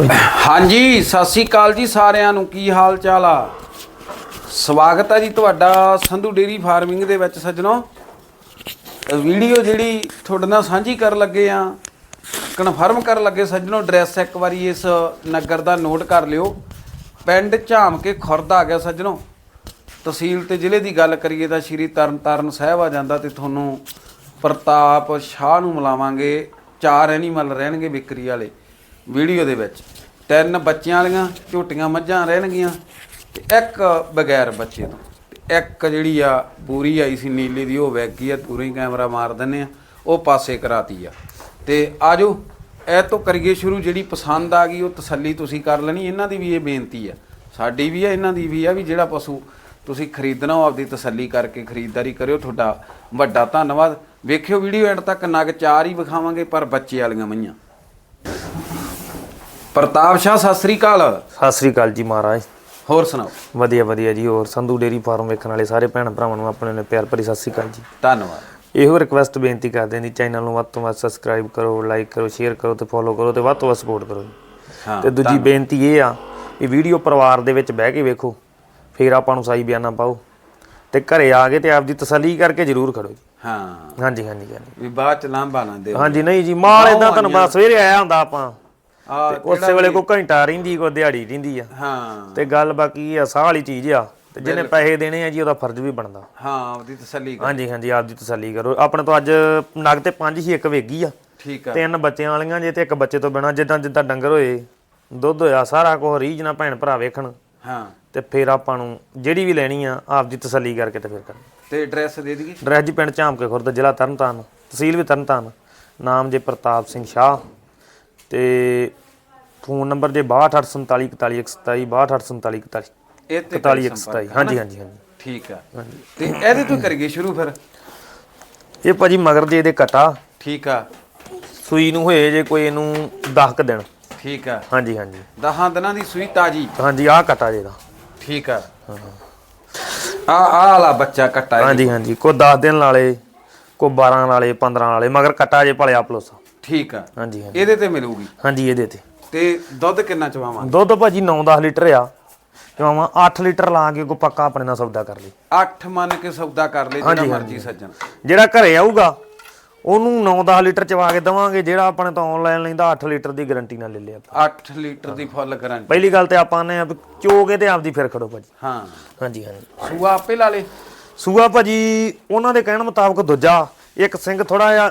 ਕੋਈ ਹਾਂਜੀ, ਸਤਿ ਸ੍ਰੀ ਅਕਾਲ ਜੀ ਸਾਰਿਆਂ ਨੂੰ। ਕੀ ਹਾਲ ਚਾਲ ਆ? ਸਵਾਗਤ ਹੈ ਜੀ ਤੁਹਾਡਾ ਸੰਧੂ ਡੇਰੀ ਫਾਰਮਿੰਗ ਦੇ ਵਿੱਚ ਸੱਜਣੋ। ਵੀਡੀਓ ਜਿਹੜੀ ਤੁਹਾਡੇ ਨਾਲ ਸਾਂਝੀ ਕਰਨ ਲੱਗੇ ਆ, ਕਨਫਰਮ ਕਰਨ ਲੱਗੇ ਸੱਜਣੋ, ਐਡਰੈਸ ਇੱਕ ਵਾਰੀ ਇਸ ਨਗਰ ਦਾ ਨੋਟ ਕਰ ਲਿਓ। ਪਿੰਡ ਝਾਮ ਕੇ ਖੁਰਦ ਆ ਗਿਆ ਸੱਜਣੋ। ਤਹਿਸੀਲ ਤੇ ਜ਼ਿਲ੍ਹੇ ਦੀ ਗੱਲ ਕਰੀਏ ਤਾਂ ਸ਼੍ਰੀ ਤਰਨਤਾਰਨ ਸਾਹਿਬ ਆ ਜਾਂਦਾ ਤੇ ਤੁਹਾਨੂੰ ਪ੍ਰਤਾਪ ਸ਼ਾਹ ਨੂੰ ਮਿਲਾਵਾਂਗੇ। ਚਾਰ ਐਨੀਮਲ ਰਹਿਣਗੇ ਵਿਕਰੀ ਵਾਲੇ। ਵੀਡੀਓ ਦੇ ਵਿੱਚ। ਤਿੰਨ ਬੱਚਿਆਂ ਵਾਲੀਆਂ ਝੋਟੀਆਂ ਮੱਝਾਂ ਰਹਿਣਗੀਆਂ ਤੇ ਇੱਕ ਬਗੈਰ ਬੱਚੇ ਤੋਂ। ਤੇ ਇੱਕ ਜਿਹੜੀ ਆ ਪੂਰੀ ਆਈ ਸੀ ਨੀਲੀ ਦੀ, ਉਹ ਵੈਗ ਗਈ ਆ ਪੂਰਾ ਹੀ ਕੈਮਰਾ ਮਾਰ ਦਿੰਨੇ ਆ, ਉਹ ਪਾਸੇ ਕਰਾਤੀ ਆ। ਤੇ ਆਜੋ, ਇਹ ਤੋਂ ਕਰੀਏ ਸ਼ੁਰੂ, ਜਿਹੜੀ ਪਸੰਦ ਆ ਗਈ, ਉਹ ਤਸੱਲੀ ਤੁਸੀਂ ਕਰ ਲੈਣੀ, ਇਹਨਾਂ ਦੀ ਵੀ ਇਹ ਬੇਨਤੀ ਆ। ਸਾਡੀ ਵੀ ਆ, ਇਹਨਾਂ ਦੀ ਵੀ ਆ ਵੀ ਜਿਹੜਾ ਪਸ਼ੂ ਤੁਸੀਂ ਖਰੀਦਣਾ ਉਹ ਆਪਦੀ ਤਸੱਲੀ ਕਰਕੇ ਖਰੀਦਦਾਰੀ ਕਰਿਓ, ਤੁਹਾਡਾ ਵੱਡਾ ਧੰਨਵਾਦ। ਵੇਖਿਓ ਵੀਡੀਓ ਐਂਡ ਤੱਕ ਨਗ ਚਾਰ ਹੀ ਵਿਖਾਵਾਂਗੇ, ਪਰ ਬੱਚੇ ਵਾਲੀਆਂ ਮਈਆਂ। ਪ੍ਰਤਾਪ ਸ਼ਾਹ ਸਤਿ ਸ੍ਰੀ ਅਕਾਲ। ਸਤਿ ਸ੍ਰੀ ਅਕਾਲ ਜੀ ਮਹਾਰਾਜ। ਹੋਰ ਸੁਣਾਓ? ਵਧੀਆ ਵਧੀਆ ਜੀ ਹੋਰ ਸੰਧੂ ਡੇਰੀ ਫਾਰਮ ਵੇਖਣ ਵਾਲੇ ਸਾਰੇ ਭੈਣ ਭਰਾਵਾਂ ਨੂੰ ਆਪਣੇ ਨੇ ਪਿਆਰ ਭਰੀ ਸਤਿ ਸ੍ਰੀ ਅਕਾਲ ਜੀ। ਧੰਨਵਾਦ। ਇਹੋ ਰਿਕਵੈਸਟ ਬੇਨਤੀ ਕਰਦੇ ਹਾਂ ਜੀ ਚੈਨਲ ਨੂੰ ਵੱਧ ਤੋਂ ਵੱਧ ਸਬਸਕ੍ਰਾਈਬ ਕਰੋ ਲਾਈਕ ਕਰੋ ਸ਼ੇਅਰ ਕਰੋ ਤੇ ਫੋਲੋ ਕਰੋ ਤੇ ਵੱਧ ਤੋਂ ਵੱਧ ਸਪੋਰਟ ਕਰੋ ਜੀ। ਹਾਂ ਤੇ ਦੂਜੀ ਬੇਨਤੀ ਇਹ ਆ ਇਹ ਵੀਡੀਓ ਪਰਿਵਾਰ ਦੇ ਵਿੱਚ ਬਹਿ ਕੇ ਵੇਖੋ ਫਿਰ ਆਪਾਂ ਨੂੰ ਸਹੀ ਬਿਆਨਾ ਪਾਓ। ਤੇ ਘਰੇ ਆ ਕੇ ਤੇ ਆਪਦੀ ਤਸੱਲੀ ਕਰਕੇ ਜ਼ਰੂਰ ਖੜੋ ਜੀ। ਹਾਂ। ਹਾਂਜੀ ਹਾਂਜੀ ਹਾਂਜੀ। ਵੀ ਬਾਅਦ ਚ ਲਾਂਭਾ ਨਾ ਦਿਓ। ਹਾਂਜੀ ਨਹੀਂ ਜੀ ਮਾਲ ਇਦਾਂ ਤੁਹਾਨੂੰ ਪਤਾ ਸਵੇਰੇ ਆਇਆ ਹੁੰਦਾ ਆਪਾਂ। ਉਸੇ ਵੇਲੇ ਕੋਈ ਘੰਟਾ ਰਹਿੰਦੀ ਕੋਈ ਦਿਹਾੜੀ ਰਹਿੰਦੀ ਆ। ਹਾਂ। ਤੇ ਗੱਲ ਬਾਕੀ ਆ ਸਾਹ ਵਾਲੀ ਚੀਜ਼ ਆ ਤੇ ਜਿਹਨੇ ਪੈਸੇ ਦੇਣੇ ਆ ਜੀ ਉਹਦਾ ਫਰਜ਼ ਵੀ ਬਣਦਾ। ਹਾਂ ਆਪਦੀ ਤਸੱਲੀ ਕਰ। ਹਾਂਜੀ ਤਸੱਲੀ ਕਰੋ। ਆਪਣੇ ਤੋਂ ਅੱਜ ਨਗ ਤੇ ਪੰਜ ਹੀ ਇੱਕ ਵੇਗੀ ਆ। ਠੀਕ ਆ। ਤਿੰਨ ਬੱਚਿਆਂ ਵਾਲੀਆਂ ਜੇ ਤੇ ਇੱਕ ਬੱਚੇ ਤੋਂ ਬਿਨਾ ਜਿੱਦਾਂ ਜਿੱਦਾਂ ਡੰਗਰ ਹੋਏ ਦੁੱਧ ਹੋਇਆ ਸਾਰਾ ਕੁਝ ਰੀਝ ਨਾਲ ਭੈਣ ਭਰਾ ਵੇਖਣ। ਹਾਂ। ਤੇ ਫਿਰ ਆਪਾਂ ਨੂੰ ਜਿਹੜੀ ਵੀ ਲੈਣੀ ਆ ਆਪਦੀ ਤਸੱਲੀ ਕਰਕੇ ਤੇ ਫਿਰ ਕਰਨੀ ਤੇ ਐਡਰੈਸ ਦੇ ਦਈਏ? ਡਰੈਸ ਜੀ ਪਿੰਡ ਝਾਮਕੇ ਖੁਰਦ ਜ਼ਿਲ੍ਹਾ ਤਰਨਤਾਰਨ ਤਹਿਸੀਲ ਵੀ ਤਰਨਤਾਰਨ। ਨਾਮ ਜੇ ਪ੍ਰਤਾਪ ਸਿੰਘ ਸ਼ਾਹ। ਤੇ ਫੋਨ ਨੰਬਰ ਜੇ 6284414127 62844141 ਇਹ ਤੇ 4127 ਹਾਂਜੀ ਹਾਂਜੀ ਹਾਂਜੀ। ਠੀਕ ਆ ਤੇ ਇਹਦੇ ਤੋਂ ਕਰੀਏ ਸ਼ੁਰੂ ਫਿਰ? ਇਹ ਭਾਜੀ ਮਗਰ ਜੇ ਇਹਦੇ ਕਟਾ। ਠੀਕ ਆ। ਸੂਈ ਨੂੰ ਹੋਏ ਜੇ ਕੋਈ ਇਹਨੂੰ 10 ਕ ਦਿਨ। ਠੀਕ ਆ। ਹਾਂਜੀ ਹਾਂਜੀ। ਦਹਾਂ ਦਿਨਾਂ ਦੀ ਸੂਈ ਤਾਜੀ। ਹਾਂਜੀ ਆਹ ਕਟਾ ਜੇ ਦਾ ਠੀਕ ਆ। ਆ ਆ ਵਾਲਾ ਬੱਚਾ ਕੱਟਾ ਹਾਂਜੀ ਹਾਂਜੀ। ਕੋ 10 ਦਿਨ ਵਾਲੇ ਕੋ 12 ਵਾਲੇ 15 ਵਾਲੇ ਮਗਰ ਕਟਾ ਜੇ ਭਲਿਆ ਪਲਸ ਠੀਕ ਆ। ਹਾਂਜੀ ਹਾਂਜੀ। ਇਹਦੇ ਤੇ ਮਿਲੂਗੀ। ਹਾਂਜੀ ਇਹਦੇ ਤੇ। ਤੇ ਦੁੱਧ ਕਿੰਨਾ ਚਵਾਵਾਂ ਦੁੱਧ ਭਾਜੀ 9-10 ਲੀਟਰ ਆ। ਜਮਾਵਾ 8 ਲੀਟਰ ਲਾ ਕੇ ਕੋ ਪੱਕਾ ਆਪਣੇ ਨਾਲ ਸੌਦਾ ਕਰ ਲਈ। 8 ਮੰਨ ਕੇ ਸੌਦਾ ਕਰ ਲੈ ਜਿਹੜਾ ਮਰਜ਼ੀ ਸੱਜਣ। ਜਿਹੜਾ ਘਰੇ ਆਊਗਾ ਉਹਨੂੰ 9-10 ਲੀਟਰ ਚਵਾ ਕੇ ਦਵਾਂਗੇ ਜਿਹੜਾ ਆਪਣੇ ਤੋਂ ਆਨਲਾਈਨ ਲੈਂਦਾ 8 ਲੀਟਰ ਦੀ ਗਾਰੰਟੀ ਨਾਲ ਲੈ ਲਿਆ ਆਪਾਂ। 8 ਲੀਟਰ ਦੀ ਫੁੱਲ ਗਰੰਟੀ ਪਹਿਲੀ ਗੱਲ ਤੇ ਆਪਾਂ ਨੇ ਵੀ ਚੋ ਕੇ ਤੇ ਆਪਦੀ ਫਿਰ ਖੜੋ ਭਾਜੀ। ਹਾਂ। ਹਾਂਜੀ ਹਾਂਜੀ। ਸੂਆ ਆਪੇ ਲਾ ਲੇ। ਸੂਆ ਭਾਜੀ ਉਹਨਾਂ ਦੇ ਕਹਿਣ ਮੁਤਾਬਕ ਦੂਜਾ ਇੱਕ ਸਿੰਘ ਥੋੜਾ ਜਿਹਾ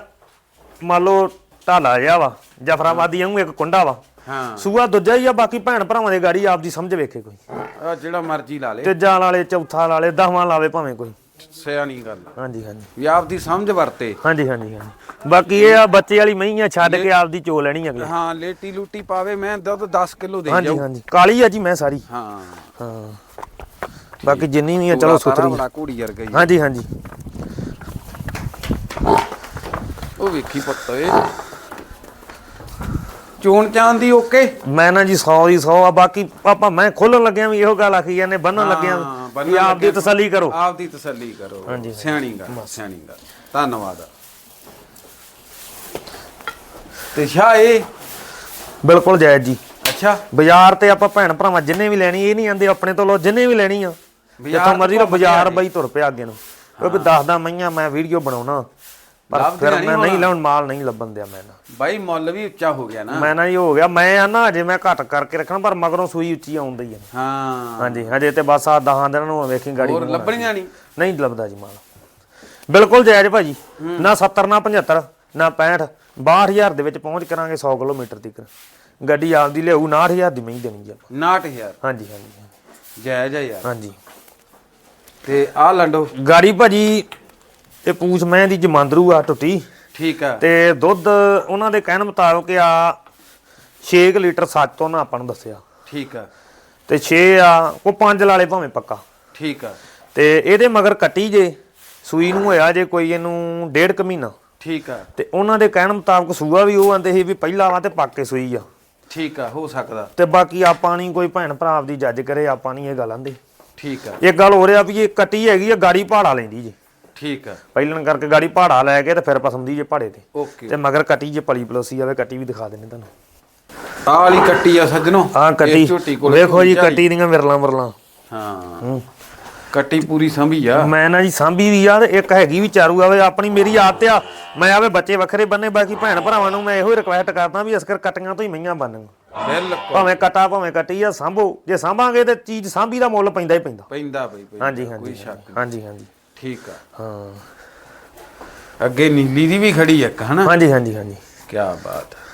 ਮੰਨ ਲਓ ਢਾਲਾ ਜਿਹਾ ਵਾ ਜਫਰਾਬਾਦੀ ਵਾਂਗੂ ਇੱਕ ਕੁੰਡਾ ਵਾ। ਹਾਂ। ਸੂਆ ਦੂਜਾ ਹੀ ਆ ਬਾਕੀ ਭੈਣ ਭਰਾਵਾਂ ਦੀ ਗਾੜੀ ਆਪਦੀ ਸਮਝ ਵੇਖੇ ਕੋਈ। ਆਹ ਜਿਹੜਾ ਮਰਜ਼ੀ ਲਾ ਲੇ। ਤੀਜਾ ਵਾਲੇ ਚੌਥਾ ਵਾਲੇ ਦਸਵਾਂ ਲਾਵੇ ਭਾਵੇਂ ਕੋਈ। ਸਿਆਣੀ ਗੱਲ। ਹਾਂਜੀ ਹਾਂਜੀ। ਵੀ ਆਪਦੀ ਸਮਝ ਵਰਤੇ। ਹਾਂਜੀ ਹਾਂਜੀ ਹਾਂਜੀ। ਬਾਕੀ ਇਹ ਆ ਬੱਚੇ ਵਾਲੀ ਮਹੀਂ ਆ ਛੱਡ ਕੇ ਆਪਦੀ ਚੋ ਲੈਣੀ ਅਗਲੇ। ਹਾਂ ਲੇਟੀ ਲੂਟੀ ਪਾਵੇ ਮੈਂ ਦੁੱਧ 10 ਕਿਲੋ ਦੇ ਹਾਂਜੀ ਜਾਊ। ਹਾਂਜੀ। ਕਾਲੀ ਆ ਜੀ ਮੈਂ ਸਾਰੀ। ਹਾਂ। ਹਾਂ। ਬਾਕੀ ਜਿੰਨੀ ਵੀ ਆ ਚਲੋ ਪੂਰਾ ਸੁਥਰੀ। ਬੜਾ ਘੋੜੀ ਵਰਗਾ ਹੀ ਹਾਂਜੀ ਹਾਂਜੀ। ਉਹ ਵੇਖੀ ਪੁੱਤ ਏ ਚੋਣ ਚਾ ん ਦੀ ਓਕੇ? ਮੈਂ ਨਾ ਜੀ 100 ਦੀ 100 ਆ ਬਾਕੀ ਆਪਾਂ ਮੈਂ ਖੋਲਣ ਲੱਗਿਆ ਵੀ ਇਹੋ ਗੱਲ ਆਖੀ ਜਾਂਦੇ ਬੰਨਣ ਲੱਗਿਆ ਵੀ। ਆਪਦੀ ਤਸੱਲੀ ਕਰੋ। ਆਪਦੀ ਤਸੱਲੀ ਕਰੋ। ਹਾਂਜੀ। ਸਿਆਣੀ ਗੱਲ ਸਿਆਣੀ ਗੱਲ। ਧੰਨਵਾਦ। ਤੇ ਸ਼ਾਹ ਇਹ? ਬਿਲਕੁਲ ਜਾਇਜ਼ ਜੀ। ਅੱਛਾ। ਬਾਜ਼ਾਰ ਤੇ ਆਪਾਂ ਭੈਣ ਭਰਾਵਾਂ ਜਿੰਨੇ ਵੀ ਲੈਣੀ ਇਹ ਨਹੀਂ ਆਂਦੇ ਆਪਣੇ ਤੋਂ ਲੋ ਜਿੰਨੇ ਵੀ ਲੈਣੀ ਆ। ਜਿੱਥੋਂ ਮਰਜ਼ੀ ਲੋ ਬਾਜ਼ਾਰ ਬਈ ਤੁਰ ਪਿਆ ਅੱਗੇ ਨੂੰ। ਕਿਉਂਕਿ ਦੱਸਦਾ ਮਈਆਂ ਮੈਂ ਵੀਡੀਓ ਬਣਾਉਣਾ। ਪਰ ਫਿਰ ਮੈਂ ਨਹੀਂ ਲਾਉਣ ਮਾਲ ਨਹੀਂ ਲੱਭਣ ਦਿਆ ਮੈਂ ਨਾ। ਬਾਈ ਮੁੱਲ ਵੀ ਉੱਚਾ ਹੋ ਗਿਆ ਨਾ। ਮੈਂ ਨਾ ਇਹ ਹੋ ਗਿਆ ਮੈਂ ਆ ਨਾ ਅਜੇ ਮੈਂ ਘੱਟ ਕਰਕੇ ਰੱਖਣਾ ਪਰ ਮਗਰੋਂ ਸੂਈ ਉੱਚੀ ਆਉਂਦੀ ਹੈ ਹਾਂ। ਹਾਂਜੀ ਹਜੇ ਤੇ ਬਸ ਆ 10 ਦਿਨਾਂ ਨੂੰ ਵੇਖੀ ਗਾੜੀ ਹੋਰ ਲੱਭਣੀਆਂ ਨਹੀਂ? ਨਹੀਂ ਲੱਭਦਾ ਜੀ ਮਾਲ। ਬਿਲਕੁਲ ਜਾਇਜ਼ ਭਾਜੀ ਨਾ 70 ਨਾ 75 ਨਾ 65 62000 ਦੇ ਵਿੱਚ ਪਹੁੰਚ ਕਰਾਂਗੇ 100 ਕਿਲੋਮੀਟਰ ਤੱਕ ਗੱਡੀ ਆਪਦੀ ਲਿਆਊ 69000 ਦੀ ਮਹੀਂ ਦੇਣੀ ਜੀ ਆਪਾਂ। 69000 ਹਾਂਜੀ ਹਾਂਜੀ ਜਾਇਜ਼ ਆ ਯਾਰ। ਹਾਂਜੀ। ਤੇ ਆ ਲੰਡੋ। ਗਾੜੀ ਭਾਜੀ ਇਹ ਪੂਛ ਮੈਂ ਦੀ ਜਮਾਂਦਰੂ ਆ ਟੁੱਟੀ। ਠੀਕ ਆ। ਤੇ ਦੁੱਧ ਉਹਨਾਂ ਦੇ ਕਹਿਣ ਮੁਤਾਬਕ ਆ 6 ਲੀਟਰ ਸੱਚ ਤੋਂ ਨਾ ਆਪਾਂ ਨੂੰ ਦੱਸਿਆ। ਠੀਕ ਆ। ਤੇ 6 ਆ ਉਹ 5 ਲਾਲੇ ਭਾਵੇਂ ਪੱਕਾ। ਠੀਕ ਆ। ਤੇ ਇਹਦੇ ਮਗਰ ਕੱਟੀ ਜੇ ਸੂਈ ਨੂੰ ਹੋਇਆ ਜੇ ਕੋਈ ਇਹਨੂੰ ਡੇਢ ਕੁ ਮਹੀਨਾ। ਠੀਕ ਆ। ਤੇ ਉਹਨਾਂ ਦੇ ਕਹਿਣ ਮੁਤਾਬਕ ਸੂਆ ਵੀ ਉਹ ਆਂਦੇ ਸੀ ਵੀ ਪਹਿਲਾ ਵਾ ਤੇ ਪੱਕ ਕੇ ਸੂਈ ਆ। ਠੀਕ ਆ ਹੋ ਸਕਦਾ। ਤੇ ਬਾਕੀ ਆਪਾਂ ਨਹੀਂ ਕੋਈ ਭੈਣ ਭਰਾ ਆਪਦੀ ਜੱਜ ਕਰੇ ਆਪਾਂ ਨਹੀਂ ਇਹ ਗੱਲ ਆਂਦੇ। ਠੀਕ ਆ। ਇੱਕ ਗੱਲ ਹੋ ਰਿਹਾ ਵੀ ਇਹ ਕੱਟੀ ਹੈਗੀ ਆ ਗਾੜੀ ਪਹਾੜਾ ਲੈਂਦੀ ਜੇ। ਠੀਕ ਆ। ਪਹਿਲਣ ਕਰਕੇ ਗਾੜੀ ਪਹਾੜਾ ਲੈ ਕੇ ਤੇ ਫਿਰ ਪਸੰਦੀ ਜੇ ਪਹਾੜੇ ਤੇ। ਓਕੇ। ਤੇ ਮਗਰ ਕੱਟੀ ਜੇ ਪਲੀ ਪਲੋਸੀ ਆਵੇ ਕੱਟੀ ਵੀ ਦਿਖਾ ਦਿੰਨੇ ਤੁਹਾਨੂੰ। ਆਹ ਵਾਲੀ ਕੱਟੀ ਆ ਸੱਜਣੋ ਆ ਕੱਟੀ। ਵੇਖੋ ਜੀ। ਕੱਟੀ ਦੀਆਂ ਵਿਰਲਾਂ ਵਿਰਲਾਂ। ਹਾਂ। ਕੱਟੀ ਪੂਰੀ ਸੰਭੀ ਆ। ਮੈਂ ਨਾ ਜੀ ਸਾਂਭੀ ਵੀ ਆ ਤੇ ਇੱਕ ਹੈਗੀ ਵੀ ਚਾਰੂ ਆਵੇ ਆਪਣੀ ਮੇਰੀ ਆਦਤ ਆ। ਮੈਂ ਆਵੇ ਬੱਚੇ ਵੱਖਰੇ ਬੰਨੇ ਬਾਕੀ ਭੈਣ ਭਰਾਵਾਂ ਨੂੰ ਮੈਂ ਇਹੋ ਹੀ ਰਿਕੁਐਸਟ ਕਰਦਾ ਵੀ ਅਸਕਰ ਕਟੀਆਂ ਤੋਂ ਹੀ ਮਈਆਂ ਬਿਲਕੁਲ। ਭਾਵੇਂ ਕਟਾ ਭਾਵੇਂ ਕੱਟੀ ਆ ਸਾਂਭੋ। ਜੇ ਸਾਂਭਾਂਗੇ ਤੇ ਚੀਜ਼ ਸਾਂਭੀ ਦਾ ਮੁੱਲ ਪੈਂਦਾ ਹੀ ਪੈਂਦਾ। ਪੈਂਦਾ ਬਈ ਹਾਂਜੀ ਕੋਈ ਹਾਂਜੀ ਸ਼ੱਕ। ਹਾਂਜੀ ਹਾਂਜੀ। ਠੀਕ ਆ। ਹਾਂ ਅੱਗੇ ਨੀਲੀ ਦੀ ਵੀ ਖੜੀ ਇੱਕ ਹਨਾ? ਹਾਂਜੀ ਹਾਂਜੀ ਹਾਂਜੀ। ਕੀ ਬਾਤ। ਹੈ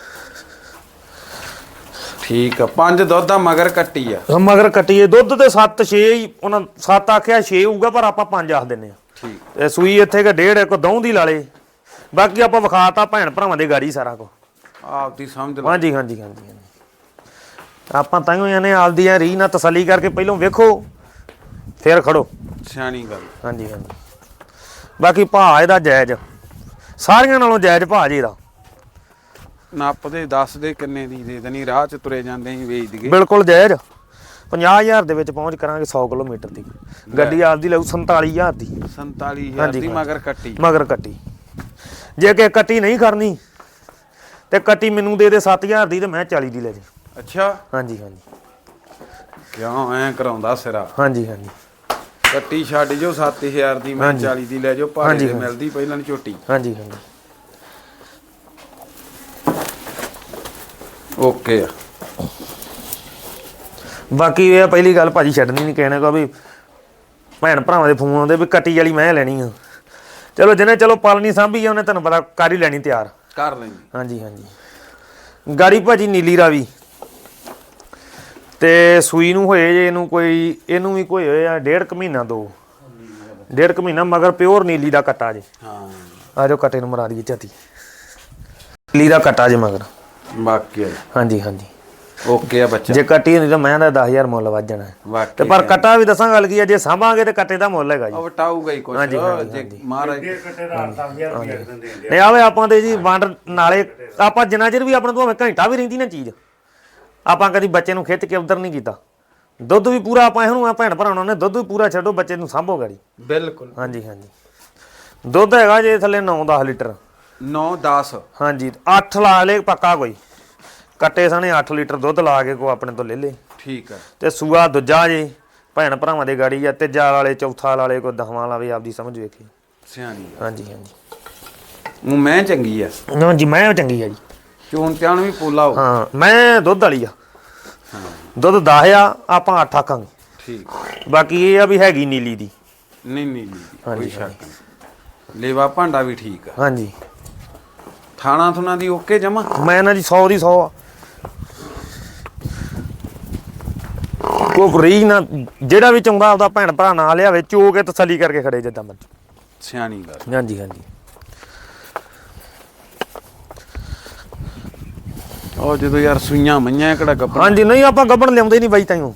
ਠੀਕ ਆ ਪੰਜ ਦੁੱਧ ਦਾ ਮਗਰ ਕੱਟੀ ਆ। ਹਾਂ, ਮਗਰ ਕੱਟੀਏ ਦੁੱਧ ਤੇ 7 6 ਹੀ ਉਹਨਾਂ 7 ਆਖਿਆ 6 ਹੋਊਗਾ ਪਰ ਆਪਾਂ 5 ਆਖ ਦਿੰਨੇ ਆ ਠੀਕ। ਤੇ ਸੂਈ ਇੱਥੇ ਕਿ ਡੇਢ ਇੱਕ ਦੌਂ ਦੀ ਲਾਲੇ ਬਾਕੀ ਆਪਾਂ ਵਿਖਾਤਾ ਭੈਣ ਭਰਾਵਾਂ ਦੇ ਗਾੜੀ ਸਾਰਾ ਕੋ ਆਪ ਦੀ ਸਮਝ ਲਓ ਹਾਂਜੀ ਹਾਂਜੀ ਹਾਂਜੀ ਹਾਂਜੀ। ਆਪਾਂ ਤਾਂ ਹੀ ਨੇ ਆਪਦੀ ਆ ਰੀ ਨਾਲ ਤਸੱਲੀ ਕਰਕੇ ਪਹਿਲਾਂ ਵੇਖੋ। ਫਿਰ ਖੜੋ। ਸਿਆਣੀ ਗੱਲ। ਹਾਂਜੀ ਹਾਂਜੀ। ਬਾਕੀ ਭਾਅ ਇਹਦਾ ਜਾਇਜ਼। ਸਾਰੀਆਂ ਨਾਲੋਂ ਜਾਇਜ਼ ਭਾਅ ਜੀ ਦੇ ਦੱਸ ਦੇ ਕਿੰਨੇ ਦੀ ਦੇ ਦੇਣੀ ਰਾਹ ਚ ਤੁਰੇ ਜਾਂਦੇ ਹੀ ਵੇਚ ਦਈਏ। ਬਿਲਕੁਲ ਜਾਇਜ਼। 50000 ਦੇ ਵਿੱਚ ਪਹੁੰਚ ਕਰਾਂਗੇ 100 ਕਿਲੋਮੀਟਰ ਦੀ। ਗੱਡੀ ਆਪਦੀ ਲਊ 47000 ਦੀ। 47000 ਹਾਂਜੀ, ਦੀ। ਮਗਰ ਕੱਟੀ। ਮਗਰ ਕੱਟੀ। ਜੇ ਕਿ ਕੱਟੀ ਨਹੀਂ ਕਰਨੀ ਤੇ ਕੱਟੀ ਮੈਨੂੰ ਦੇ ਦੇ 7000 ਦੀ ਤੇ ਮੈਂ 40 ਦੀ ਲੈ ਜੇ। ਅੱਛਾ। ਹਾਂਜੀ ਹਾਂਜੀ। ਕਿਉਂ ਐ ਕਰਾਉਂਦਾ ਸਿਰਾ? ਹਾਂਜੀ ਹਾਂਜੀ। ਕੱਟੀ ਛੱਡ ਜੋ 7000 ਦੀ ਮੈਂ ਹਾਂਜੀ। 40 ਦੀ ਲੈ ਜਾਓ ਭਾੜੇ ਹਾਂਜੀ, ਤੇ ਹਾਂਜੀ। ਮਿਲਦੀ ਪਹਿਲਾਂ ਨੀ ਝੋਟੀ। ਹਾਂਜੀ ਹਾਂਜੀ। ਓਕੇ ਆ। ਬਾਕੀ ਇਹ ਆ ਪਹਿਲੀ ਗੱਲ ਭਾਜੀ ਛੱਡਣੀ ਨਹੀਂ ਕਹਿਣਾ ਕੋ ਵੀ ਭੈਣ ਭਰਾਵਾਂ ਦੇ ਫੋਨ ਆਉਂਦੇ ਵੀ ਕੱਟੀ ਵਾਲੀ ਮੈਂ ਲੈਣੀ ਆ। ਚਲੋ ਜਿਹਨੇ ਚਲੋ ਪਾਲਣੀ ਸਾਂਭੀ ਆ ਉਹਨੇ ਤੁਹਾਨੂੰ ਪਤਾ ਕਰ ਹੀ ਲੈਣੀ ਤਿਆਰ। ਕਰ ਲੈਂਦੀ ਹਾਂਜੀ ਹਾਂਜੀ। ਗਾੜੀ ਭਾਜੀ ਨੀਲੀ ਰਾਵੀ। ਤੇ ਸੂਈ ਨੂੰ ਹੋਏ ਜੇ ਇਹਨੂੰ ਕੋਈ ਇਹਨੂੰ ਵੀ ਕੋਈ ਹੋਏ ਆ ਡੇਢ ਕੁ ਮਹੀਨਾ ਦੋ। ਡੇਢ ਕੁ ਮਹੀਨਾ ਮਗਰ ਪਿਓਰ ਨੀਲੀ ਦਾ ਕੱਟਾ ਜੇ। ਹਾਂ। ਆ ਜਾਓ ਕੱਟੇ ਨੂੰ ਮਰਾ ਦਈਏ ਝਾਤੀ ਨੀਲੀ ਦਾ ਕੱਟਾ ਜੇ ਮਗਰ। ਵਾਕਿਆ ਹੀ। ਹਾਂਜੀ ਹਾਂਜੀ। ਓਕੇ ਆ ਬੱਚਾ। ਜੇ ਕੱਟੀ ਨਹੀਂ ਤਾਂ ਮੈਂ ਦਾ 10000 ਮੁੱਲ ਵੱਜ ਜਾਣਾ। ਹੈ। ਤੇ ਪਰ ਕੱਟਾ ਵੀ ਦੱਸਾਂ ਗੱਲ ਕੀ ਹੈ ਜੇ ਸਾਂਭਾਂਗੇ ਤੇ ਕੱਟੇ ਦਾ ਮੁੱਲ ਹੈਗਾ ਜੀ। ਉਹ ਵਟਾਊਗਾ ਹੀ ਕੁਛ। ਜੇ ਮਹਾਰਾਜ ਨਹੀਂ ਆਵੇ ਆਪਾਂ ਤੇ ਜੀ ਵੰਡ ਨਾਲੇ ਆਪਾਂ ਜਿੰਨਾ ਚਿਰ ਵੀ ਆਪਣਾ ਭਾਵੇਂ ਘੰਟਾ ਵੀ ਰਹਿੰਦੀ ਨਾ ਚੀਜ਼। ਆਪਾਂ ਕਦੀ ਬੱਚੇ ਨੂੰ ਖਿੱਚ ਕੇ ਉਧਰ ਨਹੀਂ ਕੀਤਾ। ਦੁੱਧ ਵੀ ਪੂਰਾ ਆਪਾਂ ਇਹਨੂੰ ਆ ਭੈਣ ਭਰਾਉਣਾ ਨੇ ਦੁੱਧ ਵੀ ਪੂਰਾ ਛੱਡੋ ਬੱਚੇ ਨੂੰ ਸਾਂਭੋ ਗਾੜੀ। ਬਿਲਕੁਲ। ਹਾਂਜੀ ਹਾਂਜੀ। ਦੁੱਧ ਹੈਗਾ ਜੇ ਥੱਲੇ 9-10 ਲੀਟਰ। 9 10 ਹਾਂਜੀ 8 ਲਾ ਲੇ ਪੱਕਾ ਕੋਈ। ਕੱਟੇ ਸਾਨੇ 8 ਲੀਟਰ ਦੁੱਧ ਲਾ ਕੇ ਕੋ ਆਪਣੇ ਤੋਂ ਲੈ ਲੇ। ਠੀਕ ਆ। ਤੇ ਸੂਆ ਦੂਜਾ ਜੇ ਭੈਣ ਭਰਾਵਾਂ ਦੇ ਗਾੜੀ ਆ ਤੀਜਾ ਵਾਲੇ ਚੌਥਾ ਵਾਲੇ ਕੋ ਦਸਵਾਂ ਵਾਲੇ ਆਪਦੀ ਸਮਝ ਵੇਖੀ। ਸਿਆਣੀ ਹਾਂਜੀ ਹਾਂਜੀ। ਉਹ ਮੈਂ ਚੰਗੀ ਆ। ਨਾ ਜੀ ਮੈਂ ਚੰਗੀ ਆ ਜੀ। ਚੋਣ ਚਾਣ ਵੀ ਪੋਲਾ ਹੋ। ਹਾਂ ਮੈਂ ਦੁੱਧ ਵਾਲੀ ਆ। ਦੁੱਧ 10 ਆ ਆਪਾਂ 8 ਆਕਾਂਗੇ। ਠੀਕ। ਬਾਕੀ ਇਹ ਆ ਵੀ ਹੈਗੀ ਨੀਲੀ ਦੀ। ਨਹੀਂ ਨਹੀਂ ਨਹੀਂ ਕੋਈ ਹਾਂਜੀ, ਸ਼ੱਕ ਨਹੀਂ। ਲੇਵਾ ਭਾਂਡਾ ਵੀ ਠੀਕ ਆ। ਹਾਂਜੀ। ਥਾਣਾ ਥੁਣਾ ਦੀ ਓਕੇ ਜਮਾ? ਮੈਂ ਨਾ ਜੀ 100 ਦੀ 100 ਆ। ਕੋ ਰੀ ਨਾ ਜਿਹੜਾ ਵੀ ਚਾਹੁੰਦਾ ਆਪਦਾ ਭੈਣ ਭਰਾ ਨਾਲ ਲਿਆਵੇ ਚੋ ਕੇ ਤਸੱਲੀ ਕਰਕੇ ਖੜੇ ਜਿੱਦਾਂ ਮਰਜ਼ੀ। ਸਿਆਣੀ ਗੱਲ। ਹਾਂਜੀ ਹਾਂਜੀ। ਉਹ ਜਦੋਂ ਯਾਰ ਸੂਈਆਂ ਮਈਆਂ ਕਿਹੜਾ ਗੱਪਣ ਹਾਂਜੀ ਨਹੀਂ ਆਪਾਂ ਗੱਬਣ ਲਿਆਉਂਦੇ ਨਹੀਂ ਬਾਈ ਤਾਈਓ।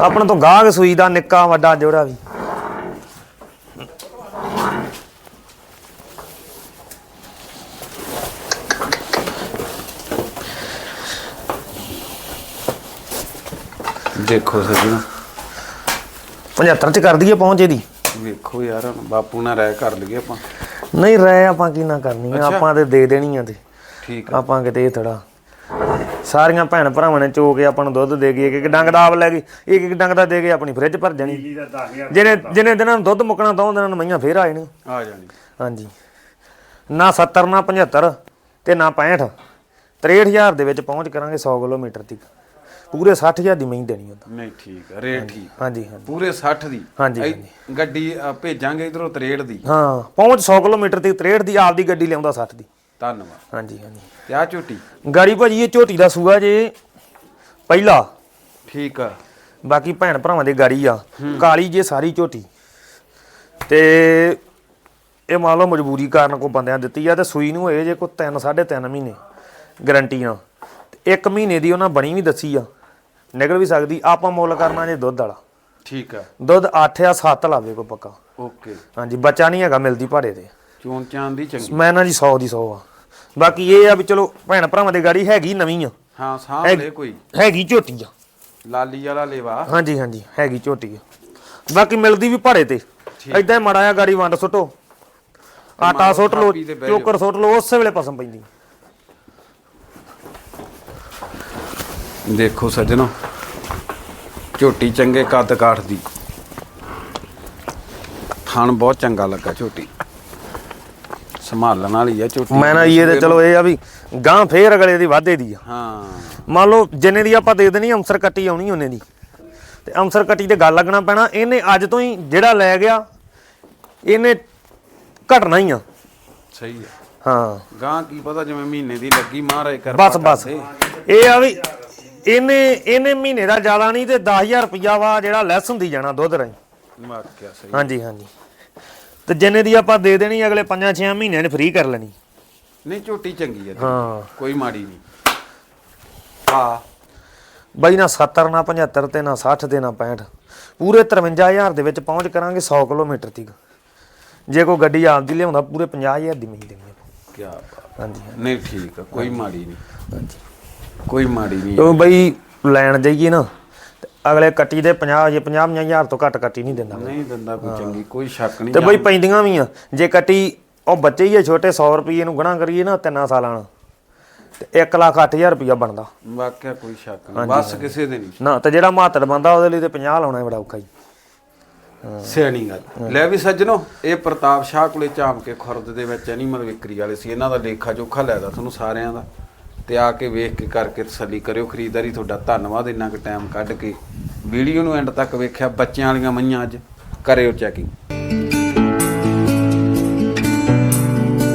ਆਪਣਾ ਤੋਂ ਗਾਹਕ ਸੂਈ ਦਾ ਨਿੱਕਾ ਵੱਡਾ ਜੋੜਾ ਵੀ। ਦੇਖੋ ਸੱਜਣਾ। 75 ਚ ਕਰ ਦਈਏ ਪਹੁੰਚ ਇਹਦੀ। ਵੇਖੋ ਯਾਰ ਹੁਣ ਬਾਪੂ ਨਾਲ ਰਾਇ ਕਰ ਲਈਏ ਆਪਾਂ। ਨਹੀਂ ਰਹਿ ਆਪਾਂ ਕੀ ਨਾ ਕਰਨੀ ਆ, ਆਪਾਂ ਤੇ ਦੇ ਦੇਣੀ ਆ ਤੇ। ਠੀਕ ਆ। ਆਪਾਂ ਕਿਤੇ ਥੜਾ ਸਾਰੀਆਂ ਭੈਣ ਭਰਾਵਾਂ ਨੇ ਚੋ ਕੇ ਆਪਾਂ ਨੂੰ ਦੁੱਧ ਦੇ ਗਏ ਇੱਕ ਇੱਕ ਡੰਗ ਦਾ ਆਪ ਲੈ ਗਈ ਇੱਕ ਇੱਕ ਡੰਗ ਦਾ ਦੇ ਕੇ ਆਪਣੀ ਫ੍ਰਿਜ ਭਰ ਜਾਣੀ ਜਿਹਨੇ ਜਿਹਨੇ ਦਿਨਾਂ ਨੂੰ ਦੁੱਧ ਮੁੱਕਣਾ ਦੋ ਦਿਨਾਂ ਨੂੰ ਮਈਆਂ ਫੇਰ ਆ ਜਾਣੀ ਆ ਜਾਣੀ। ਹਾਂਜੀ। ਨਾ 70 ਨਾ 75 ਤੇ ਨਾ 65 63000 ਦੇ ਵਿੱਚ ਪਹੁੰਚ ਕਰਾਂਗੇ 100 ਕਿਲੋਮੀਟਰ ਤੱਕ। ਪੂਰੇ 60000 ਦੀ ਮਹੀਂ ਦੇਣੀ ਉਹਦਾ। ਨਹੀਂ ਠੀਕ ਆ ਰੇਟ ਠੀਕ ਹਾਂਜੀ ਹਾਂਜੀ। ਪੂਰੇ 60 ਦੀ? ਹਾਂਜੀ, ਐ- ਗੱਡੀ ਭੇਜਾਂਗੇ ਇਧਰੋਂ 63 ਦੀ? ਹਾਂ ਪਹੁੰਚ 100 ਕਿਲੋਮੀਟਰ ਤੱਕ 63 ਦੀ ਆਪਦੀ ਗੱਡੀ ਲਿਆਉਂਦਾ 60 ਦੀ। ਧੰਨਵਾਦ। ਹਾਂਜੀ ਹਾਂਜੀ। ਤੇ ਆ ਝੋਟੀ? ਗਾੜੀ ਭਾਜੀ ਇਹ ਝੋਟੀ ਦਾ ਸੂਆ ਜੇ ਪਹਿਲਾ। ਠੀਕ ਆ। ਬਾਕੀ ਭੈਣ ਭਰਾਵਾਂ ਦੇ ਗਾੜੀ ਆ। ਕਾਲੀ ਜੇ ਸਾਰੀ ਝੋਟੀ। ਤੇ ਇਹ ਮੰਨ ਲਓ ਮਜਬੂਰੀ ਕਾਰਨ ਕੋ ਬੰਦਿਆਂ ਦਿੱਤੀ ਆ ਤੇ ਸੂਈ ਨੂੰ ਹੋਏ ਜੇ ਕੋ 3 3.5 ਮਹੀਨੇ ਗਰੰਟੀ ਨਾਲ ਤੇ ਇੱਕ ਮਹੀਨੇ ਦੀ ਉਹਨਾਂ ਬਣੀ ਵੀ ਦੱਸੀ ਆ। ਨਿਕਲ ਵੀ ਸਕਦੀ ਆਪਾਂ ਮੁੱਲ ਕਰਨਾ ਜੇ ਦੁੱਧ ਵਾਲਾ। ਠੀਕ ਆ। ਦੁੱਧ 8 ਆ 7 ਲਾਵੇ ਕੋ ਪੱਕਾ। ਓਕੇ। ਹਾਂਜੀ ਬੱਚਾ ਨਹੀਂ ਹੈਗਾ ਮਿਲਦੀ ਭਾੜੇ ਤੇ। ਚੋਣ ਚਾਂ ਦੀ ਚੰਗੀ। ਮੈਂ ਨਾ ਜੀ 100 ਦੀ 100 ਆ। ਬਾਕੀ ਇਹ ਆ ਵੀ ਚਲੋ ਭੈਣ ਭਰਾਵਾਂ ਦੀ ਗਾੜੀ ਹੈਗੀ ਨਵੀਂ ਆ। ਹਾਂ ਸਾਹਮਣੇ ਕੋਈ। ਹੈਗੀ ਝੋਟੀ ਆ। ਲਾਲੀ ਵਾਲਾ ਲੇਵਾ। ਹਾਂਜੀ ਹਾਂਜੀ ਹੈਗੀ ਝੋਟੀ ਆ। ਬਾਕੀ ਮਿਲਦੀ ਵੀ ਭਾੜੇ ਤੇ। ਹੀ ਮੜਾ ਆ ਗਾੜੀ ਵੰਡ ਸੁੱਟੋ। ਆਟਾ ਸੁੱਟ ਜਾਓ। ਚੋਕਰ ਸੁੱਟ ਲਓ ਉਸੇ ਵੇਲੇ ਪਸਮ ਪੈਂਦੀ ਦੇਖੋ ਸੱਜਣੋ ਝੋਟੀ ਚੰਗੇ ਕੱਦ ਕਾਠ ਦੀ ਥਣ ਬਹੁਤ ਚੰਗਾ ਲੱਗਾ ਝੋਟੀ। ਸੰਭਾਲਣ ਵਾਲੀ ਆ ਝੋਟੀ। ਮੈਂ ਨਾ ਇਹ ਤੇ ਚਲੋ ਇਹ ਆ ਵੀ ਗਾਂ ਫੇਰ ਅਗਲੇ ਦੀ ਵਾਧੇ ਦੀ ਆ। ਹਾਂ। ਮੰਨ ਲਓ ਜਿੰਨੇ ਦੀ ਆਪਾਂ ਦੇ ਦੇਣੀ ਅੰਸਰ ਕੱਟੀ ਆਉਣੀ ਉਹਨੇ ਦੀ। ਤੇ ਅੰਸਰ ਕੱਟੀ ਤੇ ਗੱਲ ਲੱਗਣਾ ਪੈਣਾ ਇਹਨੇ ਅੱਜ ਤੋਂ ਹੀ ਜਿਹੜਾ ਲੈ ਗਿਆ ਇਹਨੇ ਘਟਣਾ ਹੀ ਆ। ਸਹੀ ਆ। ਹਾਂ। ਗਾਂ ਕੀ ਪਤਾ ਜਿਵੇਂ ਮਹੀਨੇ ਦੀ ਲੱਗੀ ਮਹਾਰਾਜ ਕਰ ਬਸ ਬਸ। ਇਹ ਆ ਵੀ ਇਹਨੇ ਇਹਨੇ ਮਹੀਨੇ ਦਾ ਜ਼ਿਆਦਾ ਨਹੀਂ ਤੇ 10000 ਰੁਪਿਆ ਵਾ ਜਿਹੜਾ ਲੈਸ ਹੁੰਦੀ ਜਾਣਾ ਦੁੱਧ ਰਾਈ ਵਾਕਿਆ ਸਹੀ। ਹਾਂਜੀ ਹਾਂਜੀ। ਤੇ ਜਿੰਨੇ ਦੀ ਆਪਾਂ ਦੇ ਦੇਣੀ ਅਗਲੇ 5-6 ਮਹੀਨਿਆਂ ਨੇ ਫ੍ਰੀ ਕਰ ਲੈਣੀ। ਨਹੀਂ ਝੋਟੀ ਚੰਗੀ ਆ ਹਾਂ। ਕੋਈ ਮਾੜੀ ਨਹੀਂ। ਹਾਂ। ਬਾਈ ਨਾ 70 ਨਾ 75 ਤੇ ਨਾ 60 ਤੇ ਨਾ 65 ਪੂਰੇ 53000 ਦੇ ਵਿੱਚ ਪਹੁੰਚ ਕਰਾਂਗੇ 100 ਕਿਲੋਮੀਟਰ ਤੱਕ। ਜੇ ਕੋਈ ਗੱਡੀ ਆਪਦੀ ਲਿਆਉਂਦਾ ਪੂਰੇ 50000 ਦੀ ਮਿਲ ਦੇਣੀ ਆਪਾਂ ਕੀ ਬਾਤ। ਹਾਂਜੀ। ਨਹੀਂ ਠੀਕ ਆ। ਕੋਈ ਮਾੜੀ ਨਹੀਂ। ਹਾਂਜੀ। ਕੋਈ ਮਾੜੀ ਨਹੀਂ ਕਿਉਂ ਬਈ ਲੈਣ ਜਾਈਏ ਨਾ ਤੇ ਅਗਲੇ ਕੱਟੀ ਦੇ 50 ਜੇ 50 ਹਜ਼ਾਰ ਤੋਂ ਘੱਟ ਕੱਟੀ ਨਹੀਂ ਦਿੰਦਾ ਨਹੀਂ ਦਿੰਦਾ ਕੋਈ ਚੰਗੀ ਕੋਈ ਸ਼ੱਕ ਨਹੀਂ ਤੇ ਬਈ ਪੈਂਦੀਆਂ ਵੀ ਆ ਜੇ ਕੱਟੀ ਉਹ ਬੱਚੇ ਹੀ ਆ ਛੋਟੇ 100 ਰੁਪਏ ਨੂੰ ਗਣਾ ਕਰੀਏ ਨਾ ਤਿੰਨਾਂ ਸਾਲਾਂ ਨਾਲ ਤੇ 1 ਲੱਖ 8000 ਰੁਪਇਆ ਬਣਦਾ। ਵਾਕਿਆ ਕੋਈ ਸ਼ੱਕ ਨਹੀਂ ਬਸ ਕਿਸੇ ਦੇ ਨਹੀਂ। ਨਾ ਤੇ ਜਿਹੜਾ ਮਾਤੜ ਬੰਦਾ ਉਹਦੇ ਲਈ ਤੇ 50 ਲਾਉਣਾ ਬੜਾ ਔਖਾ ਜੀ। ਸਿਆਣੀ ਗੱਲ। ਲੈ ਵੀ ਸੱਜਣੋ ਇਹ ਪ੍ਰਤਾਪ ਸ਼ਾਹ ਕੋਲੇ ਝਾਮ ਕੇ ਖੁਰਦ ਦੇ ਵਿੱਚ ਐਨੀਮਲ ਵਿਕਰੀ ਵਾਲੇ ਸੀ ਇਹਨਾਂ ਦਾ ਲੇਖਾ ਜੋਖਾ ਲੈਦਾ ਤੁਹਾਨੂੰ ਸਾਰਿਆਂ ਦਾ। ਤੇ ਆ ਕੇ ਵੇਖ ਕੇ ਕਰਕੇ ਤਸੱਲੀ ਕਰਿਓ। ਖਰੀਦਦਾਰੀ ਤੁਹਾਡਾ ਧੰਨਵਾਦ, ਇੰਨਾ ਕੁ ਟਾਈਮ ਕੱਢ ਕੇ। ਵੀਡੀਓ ਨੂੰ ਐਂਡ ਤੱਕ ਵੇਖਿਆ, ਬੱਚਿਆਂ ਵਾਲੀਆਂ ਮਈਆਂ ਅੱਜ। ਕਰਿਓ ਚੈਕਿੰਗ